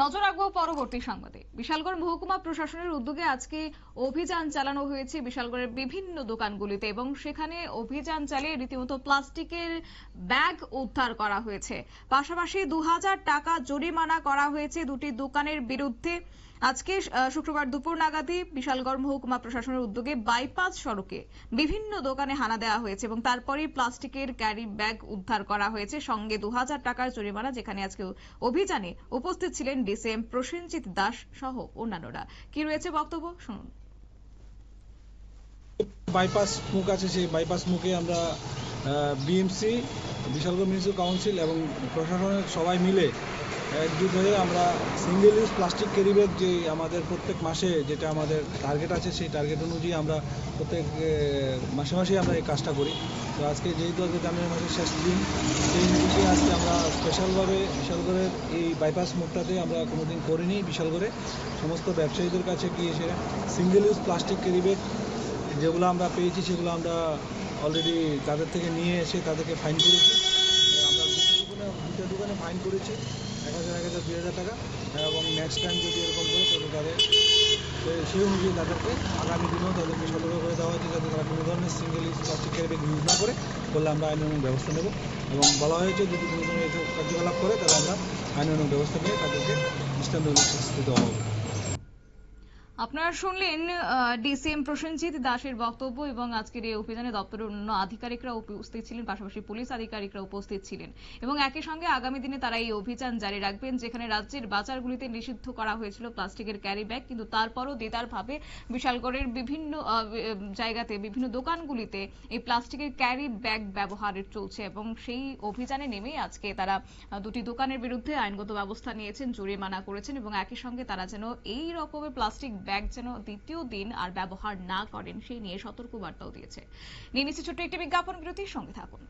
নজর রাখব পরবর্তী সংবাদে। বিশালগড় মহকুমা প্রশাসনের উদ্যোগে আজকে অভিযান চালানো হয়েছে বিশালগড়ের বিভিন্ন দোকানগুলিতে এবং সেখানে অভিযান চালিয়ে রীতিমতো প্লাস্টিকের ব্যাগ উদ্ধার করা হয়েছে। পাশাপাশি দু টাকা জরিমানা করা হয়েছে দুটি দোকানের বিরুদ্ধে। আজকে শুক্রবার দুপুর নাগাদই বিশালগড় মহকুমা প্রশাসনের উদ্যোগে বাইপাস সড়কে বিভিন্ন দোকানে হানা দেওয়া হয়েছে এবং তারপরেই প্লাস্টিকের ক্যারি ব্যাগ উদ্ধার করা হয়েছে। সঙ্গে দু হাজার টাকার জরিমানা যেখানে আজকে অভিযানে উপস্থিত ছিলেন ডিসিএম প্রসেনজিৎ দাস সহ অন্যান্যরা। কি রয়েছে বক্তব্য? শুনুন। বাইপাস মুখ আছে, সেই বাইপাস মুখে আমরা বিএমসি বিশালগড় মিউনিসিপাল কাউন্সিল এবং প্রশাসনের সবাই মিলে একজুট হয়ে আমরা single use plastic carry bag যে আমাদের প্রত্যেক মাসে যেটা আমাদের টার্গেট আছে, সেই টার্গেট অনুযায়ী আমরা প্রত্যেক মাসে মাসে আমরা এই কাজটা করি। তো আজকে যেহেতু আজকে জানুয়ারি মাসের শেষ দিন, সেই আজকে আমরা স্পেশালভাবে বিশালগড়ের এই বাইপাস মুখটাতে আমরা কোনোদিন করিনি বিশালগড়ে। সমস্ত ব্যবসায়ীদের কাছে গিয়ে সেটা সিঙ্গেল ইউজ প্লাস্টিক ক্যারি যেগুলো আমরা পেয়েছি, সেগুলো আমরা অলরেডি তাদের থেকে নিয়ে এসে তাদেরকে ফাইন করেছি। আমরা দুটো দোকানে ফাইন করেছি। এক হাজার এক হাজার, দুই হাজার টাকা। এবং নেক্সট টাইম যদি এরকম করে, তাহলে তাদের সে- সেই অনুযায়ী তাদেরকে আগামী দিনেও তাদেরকে সতর্ক করে দেওয়া হয়েছে যাতে তারা কোনো ধরনের single use plastic carry bag use না করে করলে আমরা আইন অনুযায়ী ব্যবস্থা নেব। এবং বলা হয়েছে যদি কোনো ধরনের কার্যকলাপ করে, তাহলে আমরা আইন অনুযায়ী ব্যবস্থা নিয়ে তাদেরকে দৃষ্টান্তমূলক শাস্তি দেওয়া হবে। আপনারা শুনলেন ডিসিএম প্রসেনজিৎ দাসের বক্তব্য এবং আজকের এই অভিযানে দপ্তরের অন্য আধিকারিকরা উপস্থিত ছিলেন, পাশাপাশি পুলিশ আধিকারিকরা উপস্থিত ছিলেন। এবং একই সঙ্গে আগামী দিনে তারা এই অভিযান জারি রাখবেন, যেখানে রাজ্যের বাজারগুলিতে নিষিদ্ধ করা হয়েছিল প্লাস্টিকের ক্যারি ব্যাগ। কিন্তু তারপরও দেদারভাবে বিশালগড়ের বিভিন্ন জায়গাতে, বিভিন্ন দোকানগুলিতে এই প্লাস্টিকের ক্যারি ব্যাগ ব্যবহার চলছে এবং সেই অভিযানে নেমে আজকে তারা দুটি দোকানের বিরুদ্ধে আইনগত ব্যবস্থা নিয়েছেন, জরিমানা করেছেন এবং একই সঙ্গে তারা যেন এই রকমের প্লাস্টিক ব্যাগ যেন দ্বিতীয় দিন আর ব্যবহার না করেন, সেই নিয়ে সতর্কবার্তাও দিয়েছে। নিয়ে নিচ্ছে ছোট্ট একটি বিজ্ঞাপন বিরতির সঙ্গে থাকুন।